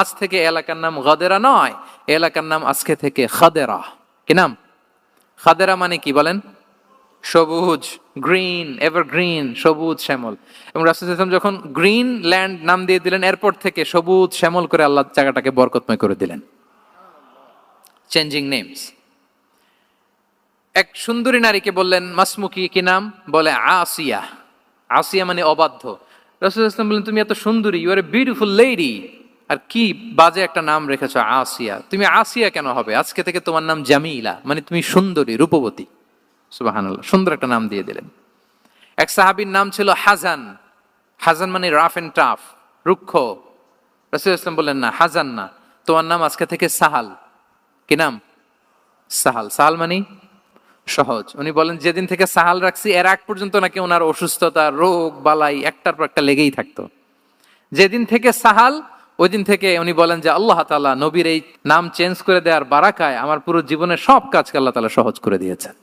আজ থেকে এলাকার নাম গদেরা নয়, এলাকার নাম আজকে থেকে খাদেরা। কি নাম? খাদেরা মানে কি বলেন? সবুজ, গ্রিন এভার গ্রিন সবুজ শ্যামল। এবং রাসুল ইসলাম যখন গ্রিন ল্যান্ড নাম দিয়ে দিলেন, এরপর থেকে সবুজ শ্যামল করে আল্লাহ জায়গাটাকে বরকতময় করে দিলেন। চেঞ্জিং নেমস এক সুন্দরী নারীকে বললেন মাসমুকি কি নাম? বলে, আসিয়া। আসিয়া মানে অবাধ্য। রসুল ইসলাম বললেন, তুমি এত সুন্দরী you are a beautiful lady আর কি বাজে একটা নাম রেখেছ, আসিয়া। তুমি আসিয়া কেন হবে? আজকে থেকে তোমার নাম জামিলা মানে তুমি সুন্দরী, রূপবতী। সুবাহান সুন্দর একটা নাম দিয়ে দিলেন। এক সাহাবীর নাম ছিল হাজান। হাজান মানে রাফ এন্ড টাফ, রুক্ষ। রসুল ইসলাম বললেন, না, হাজান না, তোমার নাম আজকে থেকে সাহাল। কি নাম? সাহাল। সাহাল মানে সহজ। উনি বলেন, যেদিন থেকে সাহাল রাখছি, এর আগ পর্যন্ত নাকি ওনার অসুস্থতা, রোগ, বালাই, একটার পর একটা লেগেই থাকতো। যেদিন থেকে সাহাল ওই দিন থেকে উনি বলেন যে, আল্লাহ তালা নবীর এই নাম চেঞ্জ করে দেওয়ার বারাকায় আমার পুরো জীবনের সব কাজকে আল্লাহ তালা সহজ করে দিয়েছেন।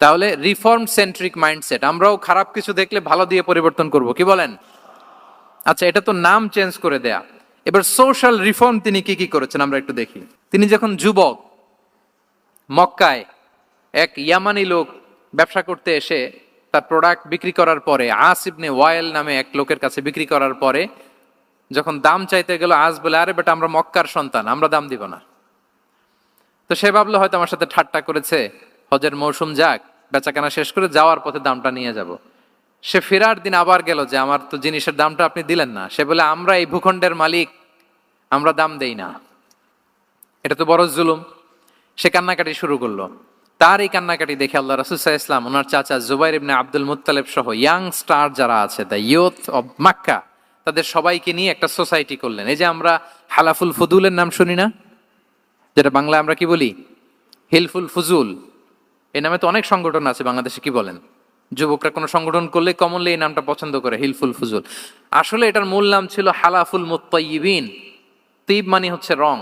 তাহলে রিফর্ম সেন্ট্রিক মাইন্ডসেট আমরাও খারাপ কিছু দেখলে ভালো দিয়ে পরিবর্তন করব, কি বলেন? আচ্ছা এটা তো নাম চেঞ্জ করে দেয়া। এবার সোশ্যাল রিফর্ম তিনি কি কি করেছেন আমরা একটু দেখি। তিনি যখন যুবক, মক্কায় এক ইয়ামানি লোক ব্যবসা করতে এসে তার প্রোডাক্ট বিক্রি করার পরে আসিবনে ওয়াইল নামে এক লোকের কাছে বিক্রি করার পরে যখন দাম চাইতে গেল, আজ বলে, আরে বেটা, আমরা মক্কার সন্তান, আমরা দাম দিব না। তো সে ভাবলো, হয়তো আমার সাথে ঠাট্টা করেছে, হজের মৌসুম যাক, বেচাকেনা শেষ করে যাওয়ার পথে দামটা নিয়ে যাব। সে ফেরার দিন আবার গেল যে, আমার তো জিনিসের দামটা আপনি দিলেন না। সে বলে, আমরা এই ভূখণ্ডের মালিক, আমরা দাম দেই না। এটা তো বড় জুলুম। সে কান্নাকাটি শুরু করল। তার এই কান্নাকাটি দেখে আল্লাহ রাসুসাহ ইসলাম ওনার চাচা জুবাইর ইবনে আব্দুল মুত্তালেব সহ ইয়াং স্টার যারা আছে দ্য ইয়ুথ অব মাক্কা তাদের সবাইকে নিয়ে একটা সোসাইটি করলেন। এই যে আমরা হালাফুল ফুদুলের নাম শুনি না? যেটা বাংলায় আমরা কি বলি? হিলফুল ফুজুল। এই নামে তো অনেক সংগঠন আছে বাংলাদেশে, কি বলেন? যুবকরা কোনো সংগঠন করলে কমনলি এই নামটা পছন্দ করে, হিলফুল ফুজুল। আসলে এটার মূল নাম ছিল হালাফুল মুত্তাইবিন তিব মানে হচ্ছে রং।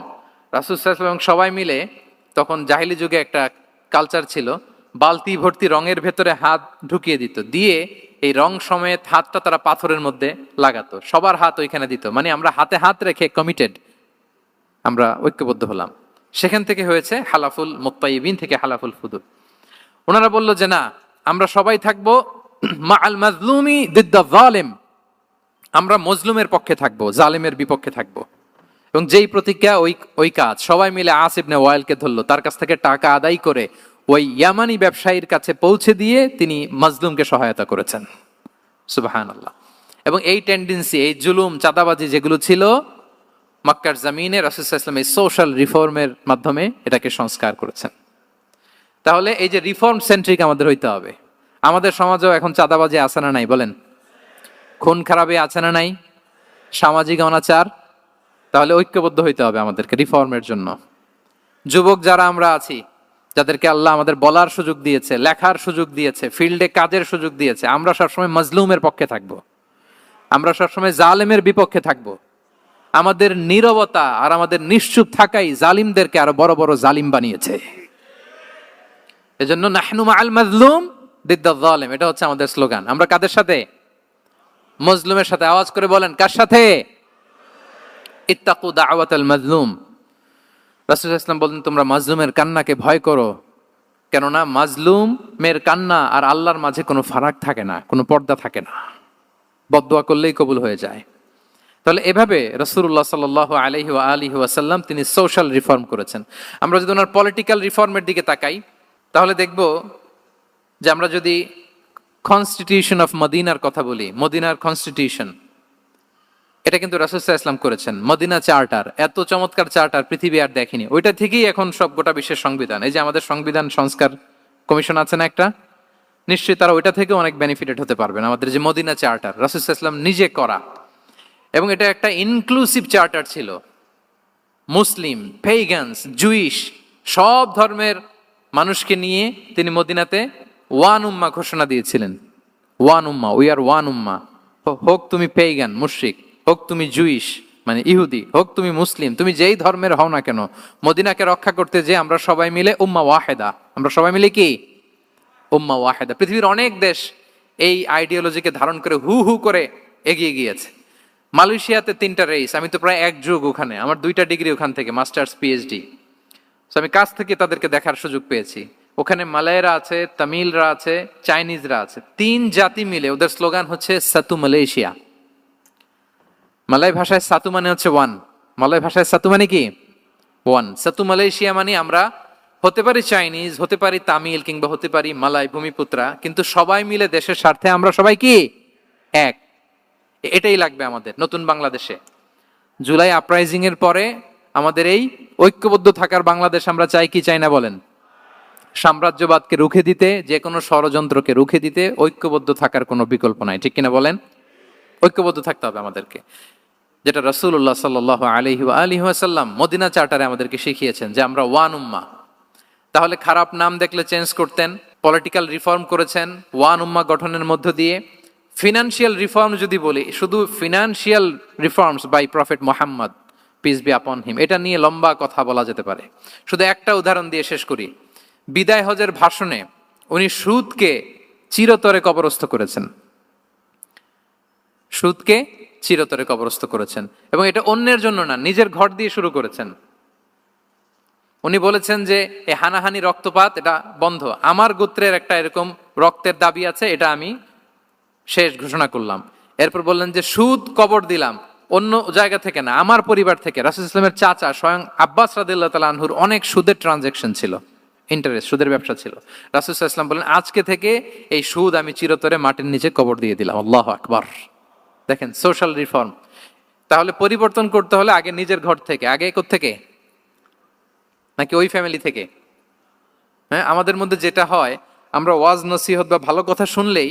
রাসুসাল্লাম এবং সবাই মিলে তখন জাহিলি যুগে একটা কালচার ছিল। বালতি ভর্তি রঙের ভেতরে হাত ঢুকিয়ে দিত। দিয়ে এই রং সমেত হাতটা তারা পাথরের মধ্যে লাগাতো। সবার হাত ওইখানে দিত। মানে আমরা হাতে হাত রেখে কমিটেড আমরা ঐক্যবদ্ধ হলাম। সেখান থেকে হয়েছে হালাফুল মুত্তাইবিন থেকে হালাফুল ফুদুল ওনারা বলল যে, না, আমরা সবাই থাকব মা আল আমরা মজলুমের পক্ষে থাকব, জালেমের বিপক্ষে থাকব। এবং যেই প্রতিজ্ঞা, ওই ওই কাজ সবাই মিলে আসিবনে ওয়াইলকে ধরলো। তার কাছ থেকে টাকা আদায় করে ওই ইয়ামানি ব্যবসায়ীর কাছে পৌঁছে দিয়ে তিনি মাজলুমকে সহায়তা করেছেন। সুবাহান আল্লাহ এবং এই টেন্ডেন্সি এই জুলুম, চাঁদাবাজি যেগুলো ছিল, মক্কার জামিনে রাসুসাহ ইসলাম এই সোশ্যাল রিফর্মের মাধ্যমে এটাকে সংস্কার করেছেন। তাহলে এই যে রিফর্ম সেন্ট্রিক আমাদের হইতে হবে। আমাদের সমাজেও এখন চাঁদাবাজি আছে না নাই, বলেন? খুন খারাপে আছে না নাই? সামাজিক অনাচার? তাহলে ঐক্যবদ্ধ হইতে হবে আমাদেরকে রিফর্মের জন্য। যুবক যারা আমরা আছি যাদেরকে আল্লাহ আমাদের বলার সুযোগ দিয়েছে, লেখার সুযোগ দিয়েছে, ফিল্ডে কাজের সুযোগ দিয়েছে, আমরা সবসময় মজলুমের পক্ষে থাকব। আমরা সবসময় জালেমের বিপক্ষে থাকব। আমাদের নীরবতা আর আমাদের নিশ্চুপ থাকাই জালিমদেরকে আরও বড় বড় জালিম বানিয়েছে। এজন্য নাহনু আল মাজলুম দিদ্দা জালেম, এটা হচ্ছে আমাদের স্লোগান। আমরা কাদের সাথে? মজলুমের সাথে। আওয়াজ করে বলেন, কার সাথে? ইত্তাকু দাওয়াত আল মাজলুম। রাসুল ইসলাম বলেন তোমরা মাজলুমের কান্নাকে ভয় করো। কেননা মাজলুমের কান্না আর আল্লাহর মাঝে কোনো ফারাক থাকে না, কোনো পর্দা থাকে না। বদোয়া করলেই কবুল হয়ে যায়। তাহলে এভাবে রসুল্লাহ সাল আলহি আলহি ওয়াসাল্লাম তিনি সোশ্যাল রিফর্ম করেছেন। আমরা যদি ওনার পলিটিক্যাল রিফর্মের দিকে তাকাই, তাহলে দেখব যে আমরা যদি কনস্টিটিউশন অফ মদিনার কথা বলি, মদিনার কনস্টিটিউশন এটা কিন্তু রাসুসাহ ইসলাম করেছেন। মদিনা চার্টার, এত চমৎকার চার্টার পৃথিবী আর দেখেনি। ওইটা থেকেই এখন সব গোটা বিশ্বের সংবিধান। এই যে আমাদের সংবিধান সংস্কার কমিশন আছে না একটা? নিশ্চয়ই তারা ওইটা থেকে অনেক বেনিফিটেড হতে পারবেন। আমাদের যে মদিনা চার্টার রাসুসাহ ইসলাম নিজে করা। এবং এটা একটা ইনক্লুসিভ চার্টার ছিল। মুসলিম পেইগান্স জুইশ সব ধর্মের মানুষকে নিয়ে তিনি মদিনাতে ওয়ান উম্মা ঘোষণা দিয়েছিলেন। One Umma we are one উম্মা। হোক তুমি পেইগান মুশ্রিক। হোক তুমি জুইশ মানে ইহুদি, হোক তুমি মুসলিম, তুমি যেই ধর্মের হও না কেন, মদিনাকে রক্ষা করতে যে আমরা সবাই মিলে উম্মা ওয়াহেদা। আমরা সবাই মিলে কি? উম্মা ওয়াহেদা। পৃথিবীর অনেক দেশ এই আইডিওলজিকে ধারণ করে হু হু করে এগিয়ে গিয়েছে। মালয়েশিয়াতে তিনটা রেস আমি তো প্রায় এক যুগ ওখানে, আমার দুইটা ডিগ্রি ওখান থেকে মাস্টার্স পিএইচডি তো আমি কাছ থেকে তাদেরকে দেখার সুযোগ পেয়েছি। ওখানে মালয়েরা আছে, তামিলরা আছে, চাইনিজরা আছে, তিন জাতি মিলে, ওদের স্লোগান হচ্ছে সাতু মালয়েশিয়া মালয় ভাষায় সাতু মানে হচ্ছে ওয়ান মালয় ভাষায় সাতু মানে কি? ওয়ান সাতু মালয়েশিয়া মানে আমরা হতে পারি চাইনিজ, হতে পারি তামিল কিংবা হতে পারি মালয় ভূমিপুত্রা, কিন্তু সবাই মিলে দেশের স্বার্থে আমরা সবাই কি? এক। এটাই লাগবে আমাদের নতুন বাংলাদেশে। জুলাই আপরাইজিং এর পরে আমাদের এই ঐক্যবদ্ধ থাকার বাংলাদেশ আমরা চাই কি চাই না বলেন? সাম্রাজ্যবাদকে রুখে দিতে, যে কোনো ষড়যন্ত্রকে রুখে দিতে ঐক্যবদ্ধ থাকার কোনো বিকল্প নাই, ঠিক কিনা বলেন? ঐক্যবদ্ধ থাকতে হবে আমাদেরকে। যেটা রসুল্লাহ সাল্লাহ আলহি আলহি আসাল্লাম মদিনা চার্টারে আমাদেরকে শিখিয়েছেন যে আমরা ওয়ান উম্মা। তাহলে খারাপ নাম দেখলে চেঞ্জ করতেন, পলিটিক্যাল রিফর্ম করেছেন ওয়ান উম্মা গঠনের মধ্য দিয়ে। ফিনান্সিয়াল রিফর্ম যদি বলি, শুধু financial reforms by prophet Muhammad peace be upon him এটা নিয়ে লম্বা কথা বলা যেতে পারে। শুধু একটা উদাহরণ দিয়ে শেষ করি। বিদায় হজের ভাষণে উনি সুদকে চিরতরে কবরস্থ করেছেন। সুদকে চিরতরে কবরস্থ করেছেন এবং এটা অন্যের জন্য না, নিজের ঘর দিয়ে শুরু করেছেন। উনি বলেছেন যে এই হানাহানি রক্তপাত, এটা বন্ধ। আমার গোত্রের একটা এরকম রক্তের দাবি আছে, এটা আমি শেষ ঘোষণা করলাম। এরপর বললেন যে, সুদ, কবর দিলাম। অন্য জায়গা থেকে না, আমার পরিবার থেকে। রাসুল ইসলামের চাচা স্বয়ং আব্বাস রাদিল্লা তালা আনহুর অনেক সুদের ট্রানজেকশন ছিল ইন্টারেস্ট সুদের ব্যবসা ছিল। রাসুল ইসলাম বলেন, আজকে থেকে এই সুদ আমি চিরতরে মাটির নিচে কবর দিয়ে দিলাম। আল্লাহ আকবার। দেখেন সোশ্যাল রিফর্ম তাহলে পরিবর্তন করতে হলে আগে নিজের ঘর থেকে, আগে থেকে? নাকি ওই ফ্যামিলি থেকে? হ্যাঁ আমাদের মধ্যে যেটা হয়, আমরা ওয়াজ নসিহত বা ভালো কথা শুনলেই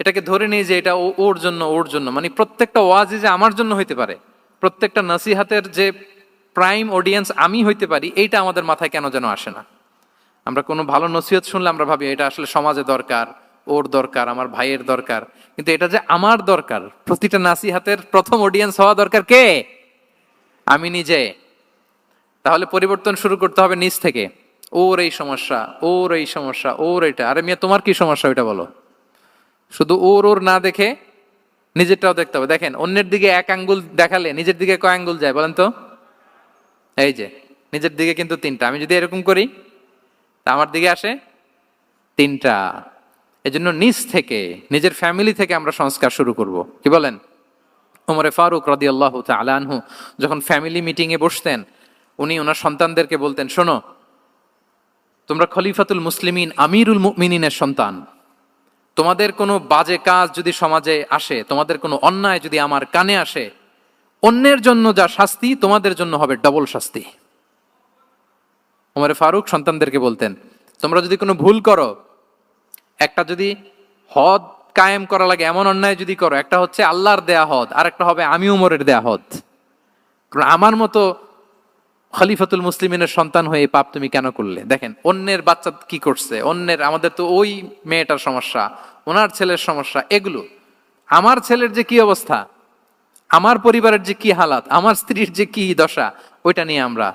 এটাকে ধরে নিই যে এটা ওর জন্য ওর জন্য। মানে প্রত্যেকটা ওয়াজই যে আমার জন্য হইতে পারে, প্রত্যেকটা নসিহাতের যে প্রাইম অডিয়েন্স আমি হইতে পারি, এইটা আমাদের মাথায় কেন যেন আসে না? আমরা কোনো ভালো নসিহত শুনলে আমরা ভাবি, এটা আসলে সমাজে দরকার। ওর দরকার, আমার ভাইয়ের দরকার। কিন্তু এটা যে আমার দরকার, প্রতিটা নাসিহাতের প্রথম অডিয়েন্স হওয়া দরকার কে? আমি নিজে। তাহলে পরিবর্তন শুরু করতে হবে নিজ থেকে। ওর এই সমস্যা, ওর এই সমস্যা, ওর এটা। আরে মিয়া, তোমার কি সমস্যা ওইটা বলো। শুধু ওর ওর না দেখে নিজেরটাও দেখতে হবে। দেখেন, অন্যের দিকে এক আঙ্গুল দেখালে নিজের দিকে কয় আঙ্গুল যায় বলেন তো? এই যে, নিজের দিকে কিন্তু তিনটা। আমি যদি এরকম করি, তা আমার দিকে আসে তিনটা। এজন্য নিজ থেকে, নিজের ফ্যামিলি থেকে আমরা সংস্কার শুরু করব। কি বলেন? ওমরে ফারুক রদি আল্লাহ আনহু যখন ফ্যামিলি মিটিংয়ে বসতেন, উনি ওনার সন্তানদেরকে বলতেন, শোনো, তোমরা খলিফাতুল মুসলিমিন, আমিরুল মুমিনিনের সন্তান। তোমাদের কোনো বাজে কাজ যদি সমাজে আসে, তোমাদের কোনো অন্যায় যদি আমার কানে আসে, অন্যের জন্য যা শাস্তি, তোমাদের জন্য হবে ডবল শাস্তি। ওমরে ফারুক সন্তানদেরকে বলতেন, তোমরা যদি কোনো ভুল করো একটা যদি হদ কায়েম করা লাগে, এমন অন্যায় যদি করো, একটা হচ্ছে আল্লাহর দেয়া হদ আর একটা হবে আমি উমরের দেয়া হদ। কারণ আমার মতো খলিফাতুল মুসলিমিনের সন্তান হয়ে পাপ তুমি কেন করলে? দেখেন, অন্যের বাচ্চা কি করছে? অন্যের, আমাদের তো ওই মেয়েটার সমস্যা, ওনার ছেলের সমস্যা, এগুলো। আমার ছেলের যে কি অবস্থা? আমার পরিবারের যে কি হালাত? আমার স্ত্রীর যে কি দশা? ওইটা নিয়ে আমরা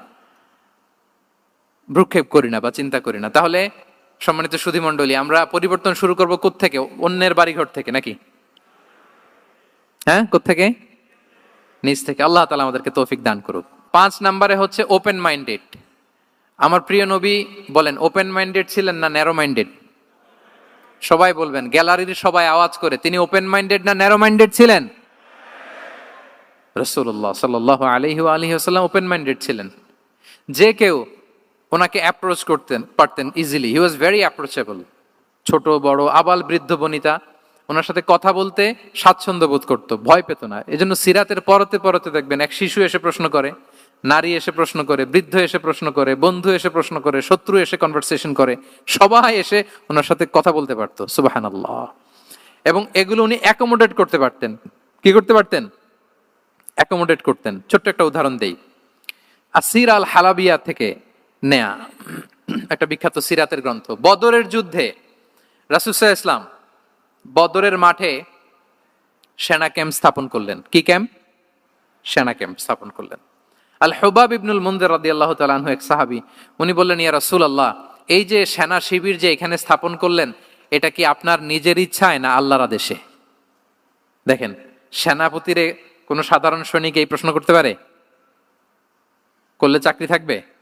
ভ্রুক্ষেপ করি না বা চিন্তা করি না। তাহলে সম্মানিত সুধী মণ্ডলী আমরা পরিবর্তন শুরু করব থেকে অন্যের বাড়িঘর থেকে, নাকি? হ্যাঁ থেকে নিজ থেকে। আল্লাহ তালা আমাদেরকে তৌফিক দান করুক। পাঁচ নাম্বারে হচ্ছে ওপেন মাইন্ডেড আমার প্রিয় নবী বলেন ওপেন মাইন্ডেড ছিলেন না ন্যারো মাইন্ডেড সবাই বলবেন, গ্যালারির সবাই আওয়াজ করে, তিনি ওপেন মাইন্ডেড না ন্যারো মাইন্ডেড ছিলেন রসুল্লাহ সাল্লাহ আলহি আলহি ওপেন মাইন্ডেড ছিলেন। যে কেউ ওনাকে অ্যাপ্রোচ করতেন, পারতেন easily he was very approachable ছোট, বড়, আবাল, বৃদ্ধ, বনিতা। ওনার সাথে কথা বলতে স্বাচ্ছন্দ্য বোধ করতো, ভয় পেত না। এজন্য সিরাতের পরতে পরতে দেখবেন, এক শিশু এসে প্রশ্ন করে, নারী এসে প্রশ্ন করে, বৃদ্ধ এসে প্রশ্ন করে, বন্ধু এসে প্রশ্ন করে, শত্রু এসে কনভারসেশন করে, সবাই এসে ওনার সাথে কথা বলতে পারতো সুবাহান এবং এগুলো উনি অ্যাকোমোডেট করতে পারতেন। কি করতে পারতেন? অ্যাকোমোডেট করতেন। ছোট্ট একটা উদাহরণ দেই। আসির আল হালাবিয়া থেকে নেয়া। একটা বিখ্যাত সিরাতের গ্রন্থ। বদরের যুদ্ধে রাসুসাহ ইসলাম বদরের মাঠে সেনা ক্যাম্প স্থাপন করলেন। কি ক্যাম্প? সেনা ক্যাম্প স্থাপন করলেন। আল হুবাব ইবনুল মন্দির রাদি আল্লাহ তালাহু এক সাহাবি, উনি বললেন, ইয়া রাসুল আল্লাহ এই যে সেনা শিবির যে এখানে স্থাপন করলেন, এটা কি আপনার নিজের ইচ্ছায় না আল্লাহর আদেশে? দেখেন, সেনাপতিরে কোনো সাধারণ সৈনিক এই প্রশ্ন করতে পারে? করলে চাকরি থাকবে?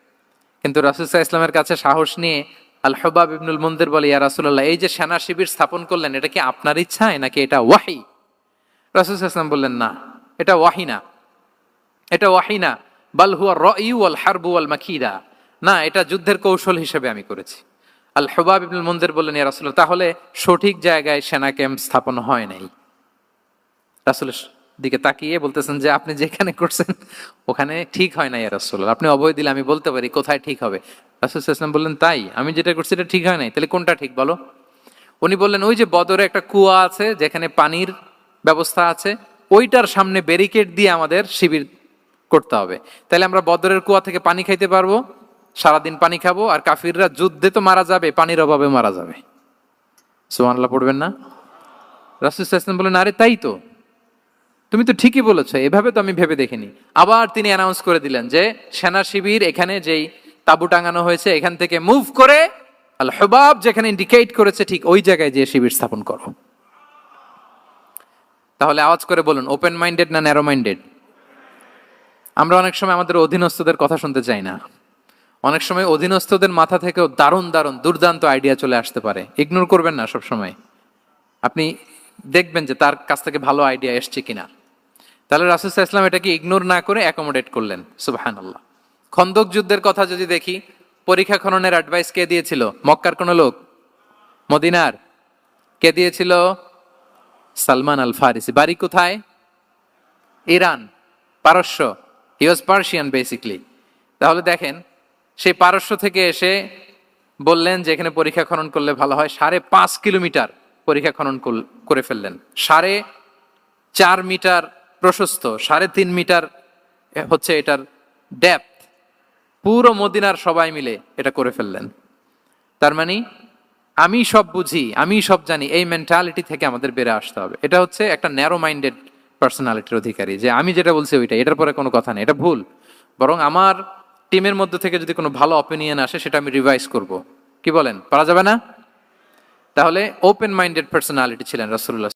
কিন্তু রাসুসাহ ইসলামের কাছে সাহস নিয়ে আল হবাব ইবনুল মন্দির বলে, ইয়া রাসুল্লাহ এই যে সেনা শিবির স্থাপন করলেন, এটা কি আপনার ইচ্ছায় নাকি এটা ওয়াহি? রাসুল ইসলাম বললেন, না, এটা ওয়াহি না। এটা ওয়াহি না। বাল হুয়া রইউ আল হারবু আল মাকিদা। না, এটা যুদ্ধের কৌশল হিসেবে আমি করেছি। আল হবাব ইবনুল মন্দির বললেন, ইয়া রাসুল্লাহ তাহলে সঠিক জায়গায় সেনা ক্যাম্প স্থাপন হয় নাই। রাসুলের দিকে তাকিয়ে বলতেছেন যে, আপনি যেখানে করছেন, ওখানে ঠিক হয় না ইয়া আপনি অভয় দিলে আমি বলতে পারি কোথায় ঠিক হবে। রাসুল ইসলাম বললেন, তাই, আমি যেটা করছি এটা ঠিক হয় নাই। তাহলে কোনটা ঠিক বলো? উনি বললেন, ওই যে বদরে একটা কুয়া আছে, যেখানে পানির ব্যবস্থা আছে, ওইটার সামনে ব্যারিকেড দিয়ে আমাদের শিবির করতে হবে। তাহলে আমরা বদরের কুয়া থেকে পানি খাইতে পারব, সারাদিন পানি খাব, আর কাফিররা যুদ্ধে তো মারা যাবে, পানির অভাবে মারা যাবে। সুমানাল্লাহ পড়বেন না? রাসুল ইসলাম বললেন, আরে তাই তো। তুমি তো ঠিকই বলেছ, এভাবে তো আমি ভেবে দেখিনি। আবার তিনি অ্যানাউন্স করে দিলেন যে সেনা শিবির এখানে যেই তাবু টাঙানো হয়েছে, এখান থেকে মুভ করে আল হবাব যেখানে ইন্ডিকেট করেছে, ঠিক ওই জায়গায় যে শিবির স্থাপন করো। তাহলে আওয়াজ করে বলুন ওপেন মাইন্ডেড না ন্যারো মাইন্ডেড আমরা অনেক সময় আমাদের অধীনস্থদের কথা শুনতে চাই না। অনেক সময় অধীনস্থদের মাথা থেকেও দারুণ দারুণ, দুর্দান্ত আইডিয়া চলে আসতে পারে। ইগনোর করবেন না সব সময় আপনি দেখবেন যে তার কাছ থেকে ভালো আইডিয়া এসছে কিনা। তাহলে রাসুসাহ ইসলাম এটাকে ইগনোর না করে অ্যাকোমোডেট করলেন। সুবাহান আল্লাহ খন্দক যুদ্ধের কথা যদি দেখি, পরীক্ষা খননের অ্যাডভাইস কে দিয়েছিল? মক্কার কোন লোক? মদিনার? কে দিয়েছিল? সালমান আল ফারিসি বাড়ি কোথায়? ইরান। পারস্য। হি ওয়াজ পার্সিয়ান বেসিকলি তাহলে দেখেন, সেই পারস্য থেকে এসে বললেন যে এখানে পরীক্ষা খনন করলে ভালো হয়। সাড়ে পাঁচ কিলোমিটার পরীক্ষা খনন করে ফেললেন। সাড়ে চার মিটার প্রশস্ত, সাড়ে তিন মিটার হচ্ছে এটার ডেপথ পুরো মদিনার সবাই মিলে এটা করে ফেললেন। তার মানে আমি সব বুঝি, আমি সব জানি, এই মেন্টালিটি থেকে আমাদের বেড়ে আসতে হবে। এটা হচ্ছে একটা ন্যারো মাইন্ডেড পার্সোনালিটির অধিকারী, যে আমি যেটা বলছি ওইটা এটার পরে কোনো কথা নেই, এটা ভুল। বরং আমার টিমের মধ্যে থেকে যদি কোনো ভালো অপিনিয়ন আসে, সেটা আমি রিভাইজ করব। কি বলেন, পারা যাবে না? তাহলে ওপেন মাইন্ডেড পার্সোনালিটি ছিলেন রাসুল্লাহ